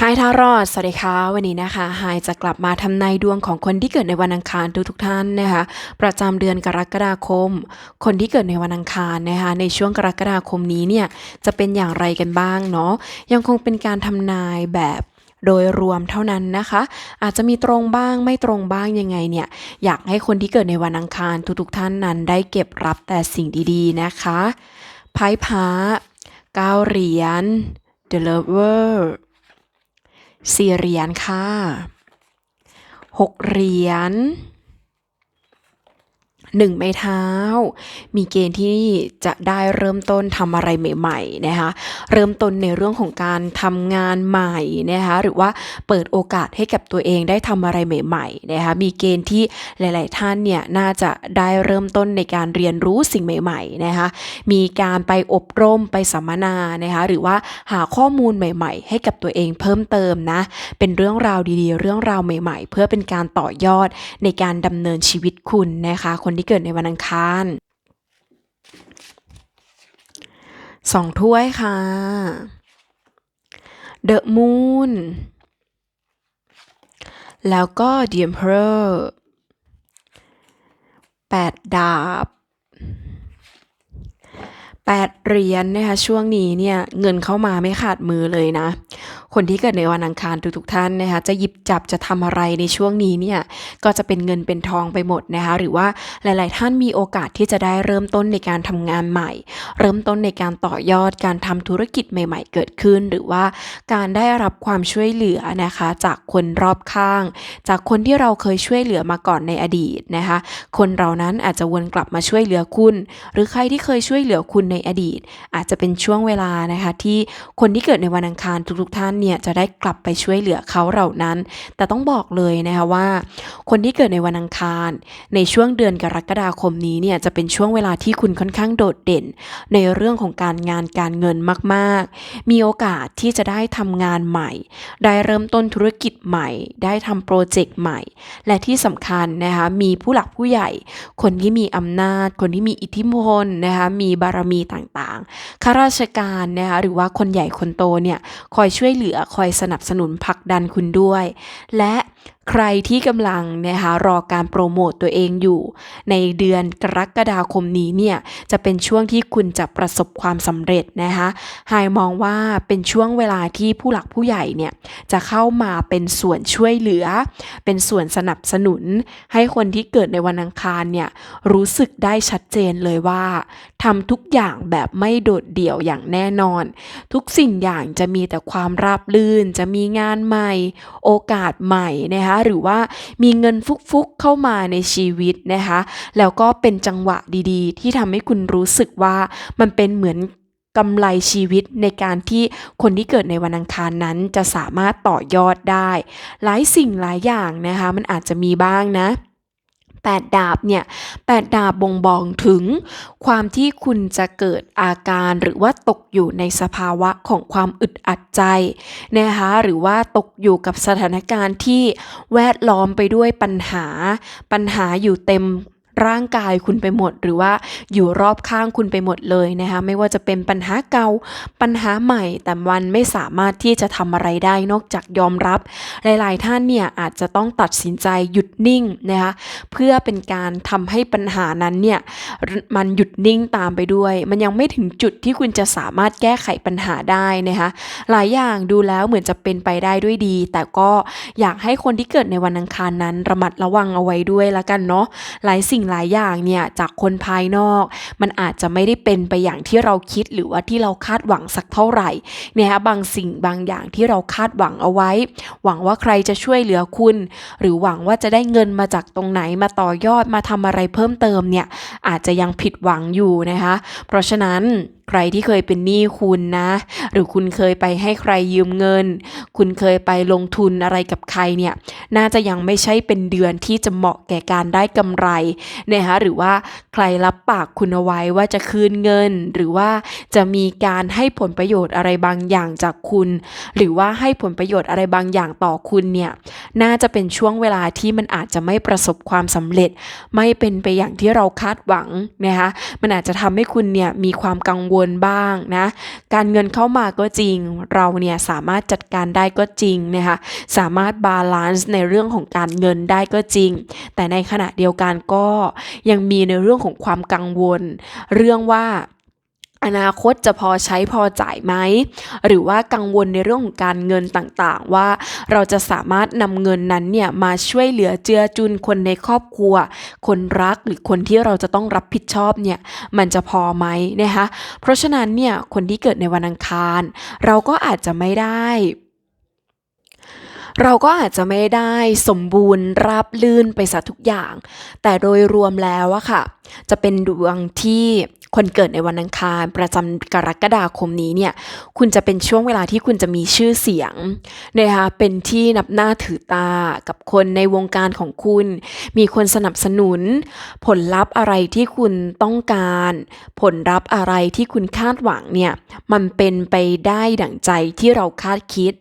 ไฮทารอด สวัสดีค่ะ วันนี้นะคะไฮจะกลับมาทำนายดวงของคนที่เกิดในวันอังคารทุกๆท่านนะคะ ประจำเดือนกรกฎาคม คนที่เกิดในวันอังคารนะคะ ในช่วงกรกฎาคมนี้เนี่ยจะเป็นอย่างไรกันบ้างเนาะ ยังคงเป็นการทำนายแบบโดยรวมเท่านั้นนะคะ อาจจะมีตรงบ้างไม่ตรงบ้างยังไงเนี่ย อยากให้คนที่เกิดในวันอังคารทุกๆท่านนั้นได้เก็บรับแต่สิ่งดีๆนะคะไพ่พระเก้าเหรียญ The Lover สี่เหรียญค่ะหกเหรียญ หนึ่งไม้เท้า มีเกณฑ์ที่จะได้เริ่มต้นทำอะไรใหม่ๆนะคะเริ่มต้นในเรื่องของการทำงานใหม่นะคะหรือว่าเปิดโอกาสให้กับตัวเองได้ทำอะไรใหม่ๆนะคะมีเกณฑ์ที่หลาย ๆ ท่านเนี่ยน่าจะได้เริ่มต้นในการเรียนรู้สิ่งใหม่ๆนะคะมีการไปอบรมไปสัมมนานะคะหรือว่าหาข้อมูลใหม่ ๆ ให้กับตัวเองเพิ่มเติมนะเป็นเรื่องราวดีๆ เรื่องราวใหม่ ๆ เพื่อเป็นการต่อยอดในการดำเนินชีวิตคุณนะคะคนที่เกิดในวันอังคารสองถ้วยค่ะ The Moon แล้วก็ The Emperor แปดดาบแปดเหรียญนะคะช่วงนี้เนี่ยเงินเข้ามาไม่ขาดมือเลยนะคนที่เกิดในวันอังคารทุกๆท่านนะคะจะหยิบจับจะทำอะไรในช่วงนี้เนี่ยก็จะเป็นเงินเป็นทองไปหมดนะคะหรือว่าหลาย ๆ ท่านมีโอกาสที่จะได้เริ่มต้นในการทำงานใหม่ เริ่มต้นในการต่อยอดการทำธุรกิจใหม่ ๆ เกิดขึ้น หรือว่าการได้รับความช่วยเหลือนะคะจากคนรอบข้าง จากคนที่เราเคยช่วยเหลือมาก่อนในอดีตนะคะคนเรานั้นอาจจะวนกลับมาช่วยเหลือคุณ หรือใครที่เคยช่วยเหลือคุณในอดีต อาจจะเป็นช่วงเวลานะคะที่คนที่เกิดในวันอังคารทุกๆท่านเนี่ยจะได้กลับไปช่วยเหลือเขาเหล่านั้น แต่ต้องบอกเลยนะคะว่า คนที่เกิดในวันอังคาร ในช่วงเดือนกรกฎาคมนี้เนี่ยจะเป็นช่วงเวลาที่คุณค่อนข้างโดดเด่น ในเรื่องของการงานการเงินมาก ๆ มีโอกาสที่จะได้ทำงานใหม่ ได้เริ่มต้นธุรกิจใหม่ ได้ทำโปรเจกต์ใหม่ และที่สำคัญนะคะมีผู้หลักผู้ใหญ่ คนที่มีอำนาจ คนที่มีอิทธิพลนะคะมีบารมีต่างๆข้าราชการนะคะหรือว่าคนใหญ่คนโตเนี่ยคอยช่วยเหลือคอยสนับสนุนผลักดันคุณด้วย และ ใครที่กำลังนะคะรอการโปรโมตตัวเองอยู่ ในเดือนกรกฎาคมนี้เนี่ยจะเป็นช่วงที่คุณจะประสบความสำเร็จนะคะไฮมองว่าเป็นช่วงเวลาที่ผู้หลักผู้ใหญ่เนี่ยจะเข้ามาเป็นส่วนช่วยเหลือ เป็นส่วนสนับสนุน ให้คนที่เกิดในวันอังคารเนี่ยรู้สึกได้ชัดเจนเลยว่าทำทุกอย่างแบบไม่โดดเดี่ยวอย่างแน่นอน ทุกสิ่งอย่างจะมีแต่ความราบรื่น จะมีงานใหม่ โอกาสใหม่นะคะหรือว่ามีเงินฟุกๆเข้ามาในชีวิตนะคะ แล้วก็เป็นจังหวะดีๆ ที่ทำให้คุณรู้สึกว่ามันเป็นเหมือนกำไรชีวิตในการที่คนที่เกิดในวันอังคารนั้นจะสามารถต่อยอดได้ หลายสิ่งหลายอย่างนะคะ มันอาจจะมีบ้างนะ แปดดาบเนี่ยแปดดาบบ่งบอกถึง ความที่คุณจะเกิดอาการหรือว่าตกอยู่ในสภาวะของความอึดอัดใจนะคะหรือว่าตกอยู่กับสถานการณ์ที่แวดล้อมไปด้วยปัญหา ปัญหาอยู่เต็ม ร่างกายคุณไปหมด หรือว่าอยู่รอบข้างคุณไปหมดเลยนะคะไม่ว่าจะเป็นปัญหาเก่าปัญหาใหม่ แต่วันไม่สามารถที่จะทำอะไรได้นอกจากยอมรับ หลาย ๆ ท่านเนี่ยอาจจะต้องตัดสินใจหยุดนิ่งนะคะเพื่อเป็นการทำให้ปัญหานั้นเนี่ยมันหยุดนิ่งตามไปด้วย มันยังไม่ถึงจุดที่คุณจะสามารถแก้ไขปัญหาได้นะคะหลายอย่างดูแล้วเหมือนจะเป็นไปได้ด้วยดี แต่ก็อยากให้คนที่เกิดในวันอังคารนั้น ระมัดระวังเอาไว้ด้วยละกันเนาะหลายสิ่งหลายอย่างเนี่ยจากคนภายนอก มันอาจจะไม่ได้เป็นไปอย่างที่เราคิดหรือว่าที่เราคาดหวังสักเท่าไหร่เนี่ยบางสิ่งบางอย่างที่เราคาดหวังเอาไว้ หวังว่าใครจะช่วยเหลือคุณ หรือหวังว่าจะได้เงินมาจากตรงไหนมาต่อยอดมาทำอะไรเพิ่มเติมเนี่ยอาจจะยังผิดหวังอยู่นะคะ เพราะฉะนั้น ใครที่เคยเป็นหนี้คุณนะ หรือคุณเคยไปให้ใครยืมเงิน คุณเคยไปลงทุนอะไรกับใครเนี่ย น่าจะยังไม่ใช่เป็นเดือนที่จะเหมาะแก่การได้กำไรนะคะหรือว่าใครรับปากคุณเอาไว้ว่าจะคืนเงิน หรือว่าจะมีการให้ผลประโยชน์อะไรบางอย่างจากคุณ หรือว่าให้ผลประโยชน์อะไรบางอย่างต่อคุณเนี่ยน่าจะเป็นช่วงเวลาที่มันอาจจะไม่ประสบความสำเร็จ ไม่เป็นไปอย่างที่เราคาดหวังนะคะมันอาจจะทำให้คุณเนี่ยมีความกังวลบ้างนะ การเงินเข้ามาก็จริง เราเนี่ยสามารถจัดการได้ก็จริงนะคะ สามารถบาลานซ์ในเรื่องของการเงินได้ก็จริง แต่ในขณะเดียวกันก็ยังมีในเรื่องของความกังวล เรื่องว่า อนาคตจะพอใช้พอจ่ายไหม หรือว่ากังวลในเรื่องของการเงินต่างๆ ว่าเราจะสามารถนำเงินนั้นเนี่ยมาช่วยเหลือเจือจุนคนในครอบครัว คนรักหรือคนที่เราจะต้องรับผิดชอบเนี่ยมันจะพอไหมนะคะเพราะฉะนั้นเนี่ยคนที่เกิดในวันอังคาร เราก็อาจจะไม่ได้เราก็อาจจะไม่ได้สมบูรณ์ราบลื่นไปซะทุกอย่าง แต่โดยรวมแล้วอะค่ะ จะเป็นดวงที่ คนเกิดในวันอังคาร ประจำกรกฎาคมนี้เนี่ยคุณจะเป็นช่วงเวลาที่คุณจะมีชื่อเสียงนะคะเป็นที่นับหน้าถือตากับคนในวงการของคุณ มีคนสนับสนุน ผลลัพธ์อะไรที่คุณต้องการ ผลลัพธ์อะไรที่คุณคาดหวังเนี่ยมันเป็นไปได้ดั่งใจที่เราคาดคิด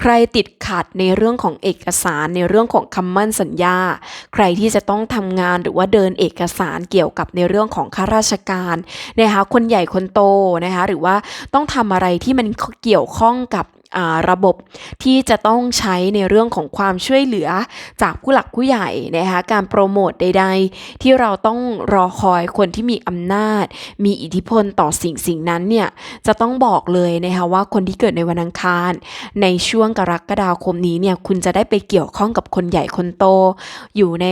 ใครติดขัดในเรื่องของเอกสารในเรื่องของคำมั่นสัญญา ใครที่จะต้องทำงานหรือว่าเดินเอกสารเกี่ยวกับในเรื่องของข้าราชการนะคะคนใหญ่คนโตนะคะหรือว่าต้องทำอะไรที่มันเกี่ยวข้องกับ ระบบที่จะต้องใช้ในเรื่องของความช่วยเหลือจากผู้หลักผู้ใหญ่นะคะการโปรโมทใด ๆ ที่เราต้องรอคอยคนที่มีอำนาจ มีอิทธิพลต่อสิ่งสิ่งนั้นเนี่ยจะต้องบอกเลยนะคะว่าคนที่เกิดในวันอังคาร ในช่วงกรกฎาคมนี้เนี่ยคุณจะได้ไปเกี่ยวข้องกับคนใหญ่คนโต อยู่ใน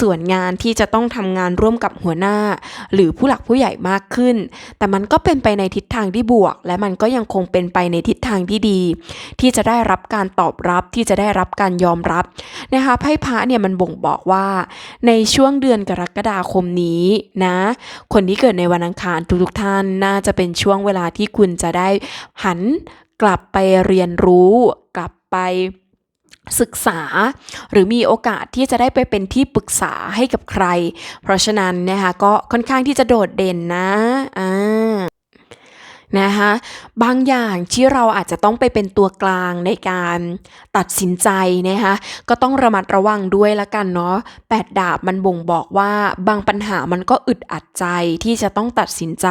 ส่วนงานที่จะต้องทำงานร่วมกับหัวหน้า หรือผู้หลักผู้ใหญ่มากขึ้น แต่มันก็เป็นไปในทิศทางที่บวก และมันก็ยังคงเป็นไปในทิศทางที่ดีดีที่จะได้รับการตอบรับที่จะได้รับการยอมรับนะคะไพ่พระเนี่ยมันบ่งบอกว่า ในช่วงเดือนกรกฎาคมนี้นะคนที่เกิดในวันอังคารทุกๆท่านน่าจะเป็นช่วงเวลาที่คุณจะได้หันกลับไปเรียนรู้ กลับไปศึกษาหรือมีโอกาสที่จะได้ไปเป็นที่ปรึกษาให้กับใคร เพราะฉะนั้นนะคะก็ค่อนข้างที่จะโดดเด่นนะอ่า นะคะบางอย่างที่เราอาจจะต้องไปเป็นตัวกลางในการตัดสินใจนะคะก็ต้องระมัดระวังด้วยละกันเนาะแปดดาบมันบ่งบอกว่าบางปัญหามันก็อึดอัดใจที่จะต้องตัดสินใจ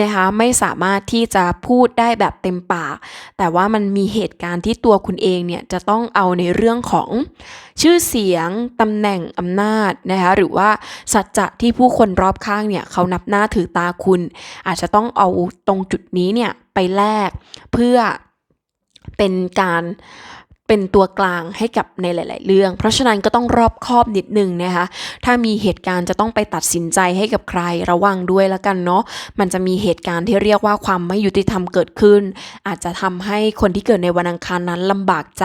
นะคะไม่สามารถที่จะพูดได้แบบเต็มปาก แต่ว่ามันมีเหตุการณ์ที่ตัวคุณเองเนี่ยจะต้องเอาในเรื่องของ ชื่อเสียงตำแหน่งอำนาจนะคะหรือว่าสัจจะที่ผู้คนรอบข้างเนี่ยเขานับหน้าถือตาคุณ อาจจะต้องเอาตรงจุดนี้เนี่ยไปแลกเพื่อเป็นการ เป็นตัวกลางให้กับในหลาย ๆ เรื่อง เพราะฉะนั้นก็ต้องรอบคอบนิดนึงนะคะ ถ้ามีเหตุการณ์จะต้องไปตัดสินใจให้กับใครระวังด้วยแล้วกันเนาะ มันจะมีเหตุการณ์ที่เรียกว่าความไม่ยุติธรรมเกิดขึ้น อาจจะทำให้คนที่เกิดในวันอังคารนั้นลำบากใจ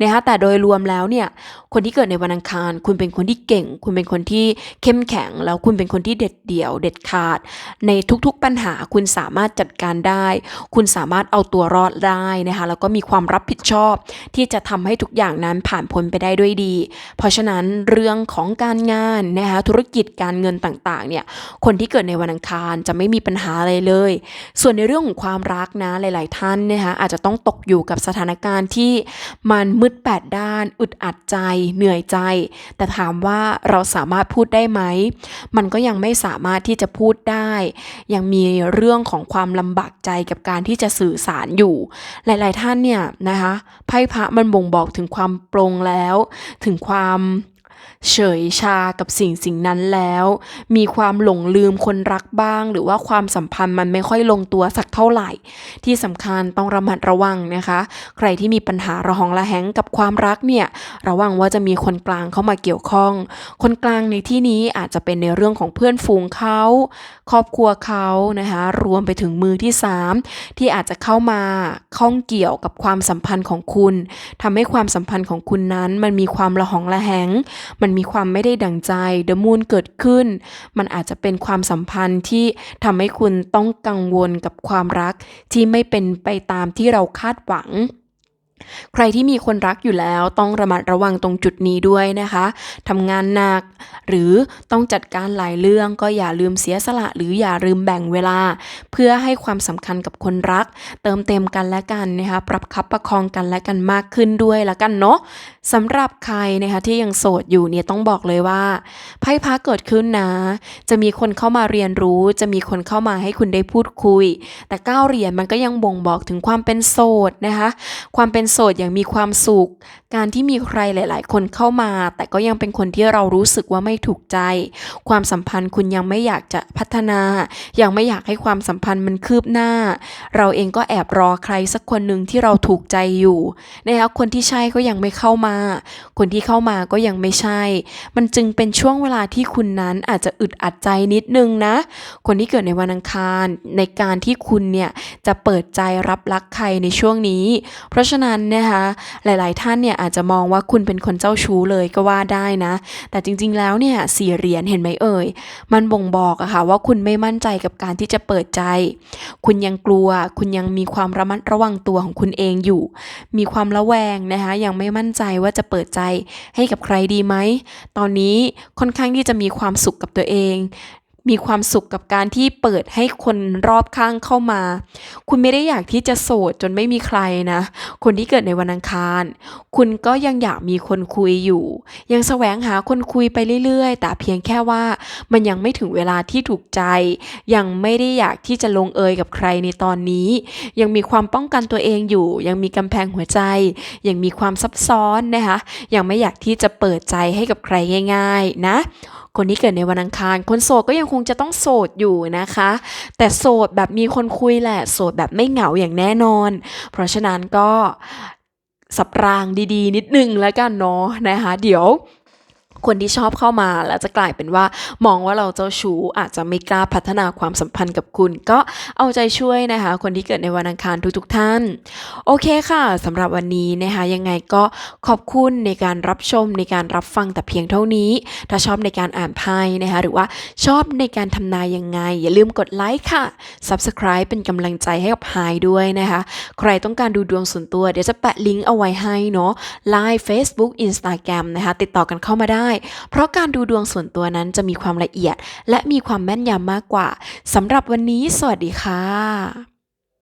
นะคะ แต่โดยรวมแล้วเนี่ย คนที่เกิดในวันอังคาร คุณเป็นคนที่เก่ง คุณเป็นคนที่เข้มแข็ง แล้วคุณเป็นคนที่เด็ดเดี่ยว เด็ดขาด ในทุก ๆ ปัญหาคุณสามารถจัดการได้ คุณสามารถเอาตัวรอดได้นะคะ แล้วก็มีความรับผิดชอบที่จะทำให้ทุกอย่างนั้นผ่านพ้นไปได้ด้วยดี เพราะฉะนั้นเรื่องของการงานนะคะธุรกิจการเงินต่างๆเนี่ยคนที่เกิดในวันอังคารจะไม่มีปัญหาอะไรเลย ส่วนในเรื่องของความรักนะหลาย ๆ ท่านนะคะอาจจะต้องตกอยู่กับสถานการณ์ที่มันมืดแปดด้าน อึดอัดใจ เหนื่อยใจ แต่ถามว่าเราสามารถพูดได้ไหม มันก็ยังไม่สามารถที่จะพูดได้ ยังมีเรื่องของความลำบากใจกับการที่จะสื่อสารอยู่ หลาย ๆ ท่านเนี่ยนะคะไพ่พระมันันบ่งบอกถึงความปรงแล้ว ถึงความ เฉยชากับสิ่งสิ่งนั้นแล้ว มีความหลงลืมคนรักบ้าง หรือว่าความสัมพันธ์มันไม่ค่อยลงตัวสักเท่าไหร่ ที่สำคัญต้องระมัดระวังนะคะ ใครที่มีปัญหาระหองระแหงกับความรักเนี่ยระวังว่าจะมีคนกลางเข้ามาเกี่ยวข้อง คนกลางในที่นี้อาจจะเป็นในเรื่องของเพื่อนฝูงเขาครอบครัวเขานะคะรวมไปถึงมือที่สามที่อาจจะเข้ามาข้องเกี่ยวกับความสัมพันธ์ของคุณทำให้ความสัมพันธ์ของคุณนั้นมันมีความระหองระแหงมันมีความไม่ได้ดังใจเดอะมูนเกิดขึ้น มันอาจจะเป็นความสัมพันธ์ที่ทำให้คุณต้องกังวลกับความรักที่ไม่เป็นไปตามที่เราคาดหวัง ใครที่มีคนรักอยู่แล้วต้องระมัดระวังตรงจุดนี้ด้วยนะคะทำงานหนัก หรือต้องจัดการหลายเรื่องก็อย่าลืมเสียสละ หรืออย่าลืมแบ่งเวลา เพื่อให้ความสำคัญกับคนรัก เติมเต็มกันและกันนะคะปรับคับประคองกันและกันมากขึ้นด้วยละกันเนาะสำหรับใครนะคะที่ยังโสดอยู่เนี่ยต้องบอกเลยว่าไพ่พักเกิดขึ้นนะ จะมีคนเข้ามาเรียนรู้ จะมีคนเข้ามาให้คุณได้พูดคุย แต่ก้าวเหรียญมันก็ยังบ่งบอกถึงความเป็นโสดนะคะความเป็นโสดอย่างมีความสุข การที่มีใครหลาย ๆ คนเข้ามา แต่ก็ยังเป็นคนที่เรารู้สึกว่าไม่ถูกใจ ความสัมพันธ์คุณยังไม่อยากจะพัฒนา ยังไม่อยากให้ความสัมพันธ์มันคืบหน้า เราเองก็แอบรอใครสักคนหนึ่งที่เราถูกใจอยู่นะคะคนที่ใช่ก็ยังไม่เข้ามา คนที่เข้ามาก็ยังไม่ใช่ มันจึงเป็นช่วงเวลาที่คุณนั้นอาจจะอึดอัดใจนิดนึงนะ คนที่เกิดในวันอังคารในการที่คุณเนี่ยจะเปิดใจรับรักใครในช่วงนี้ เพราะฉะนั้นนะคะหลาย ๆ ท่านเนี่ยอาจจะมองว่าคุณเป็นคนเจ้าชู้เลยก็ว่าได้นะ แต่จริง ๆ แล้วเนี่ยสี่เหรียญเห็นไหมเอ่ย มันบ่งบอกอะค่ะว่าคุณไม่มั่นใจกับการที่จะเปิดใจ คุณยังกลัว คุณยังมีความระมัดระวังตัวของคุณเองอยู่ มีความระแวงนะคะยังไม่มั่นใจว่าจะเปิดใจให้กับใครดีไหม ตอนนี้ค่อนข้างที่จะมีความสุขกับตัวเอง มีความสุขกับการที่เปิดให้คนรอบข้างเข้ามา คุณไม่ได้อยากที่จะโสดจนไม่มีใครนะ คนที่เกิดในวันอังคาร คุณก็ยังอยากมีคนคุยอยู่ ยังแสวงหาคนคุยไปเรื่อยๆ แต่เพียงแค่ว่ามันยังไม่ถึงเวลาที่ถูกใจ ยังไม่ได้อยากที่จะลงเอยกับใครในตอนนี้ ยังมีความป้องกันตัวเองอยู่ ยังมีกำแพงหัวใจ ยังมีความซับซ้อนนะคะ ยังไม่อยากที่จะเปิดใจให้กับใครง่าย ๆ นะ คนที่เกิดในวันอังคาร คนโสดก็ยังคงจะต้องโสดอยู่นะคะ แต่โสดแบบมีคนคุยแหละ โสดแบบไม่เหงาอย่างแน่นอน เพราะฉะนั้นก็สับรางดีๆ นิดนึงแล้วกันเนาะนะคะ เดี๋ยว คนที่ชอบเข้ามาแล้วจะกลายเป็นว่ามองว่าเราเจ้าชู้อาจจะไม่กล้าพัฒนาความสัมพันธ์กับคุณ ก็เอาใจช่วยนะคะ คนที่เกิดในวันอังคารทุกๆท่าน โอเคค่ะสำหรับวันนี้นะคะ ยังไงก็ขอบคุณในการรับชมในการรับฟังแต่เพียงเท่านี้ ถ้าชอบในการอ่านไพ่นะคะ หรือว่าชอบในการทำนายยังไง อย่าลืมกดไลค์ค่ะ Subscribe เป็นกำลังใจให้กับไฮด้วยนะคะ ใครต้องการดูดวงส่วนตัวเดี๋ยวจะแปะลิงก์เอาไว้ให้เนาะ Line Facebook Instagram นะคะติดต่อกันเข้ามาได้เพราะการดูดวงส่วนตัวนั้นจะมีความละเอียด และมีความแม่นยำมากกว่าสำหรับวันนี้ สวัสดีค่ะ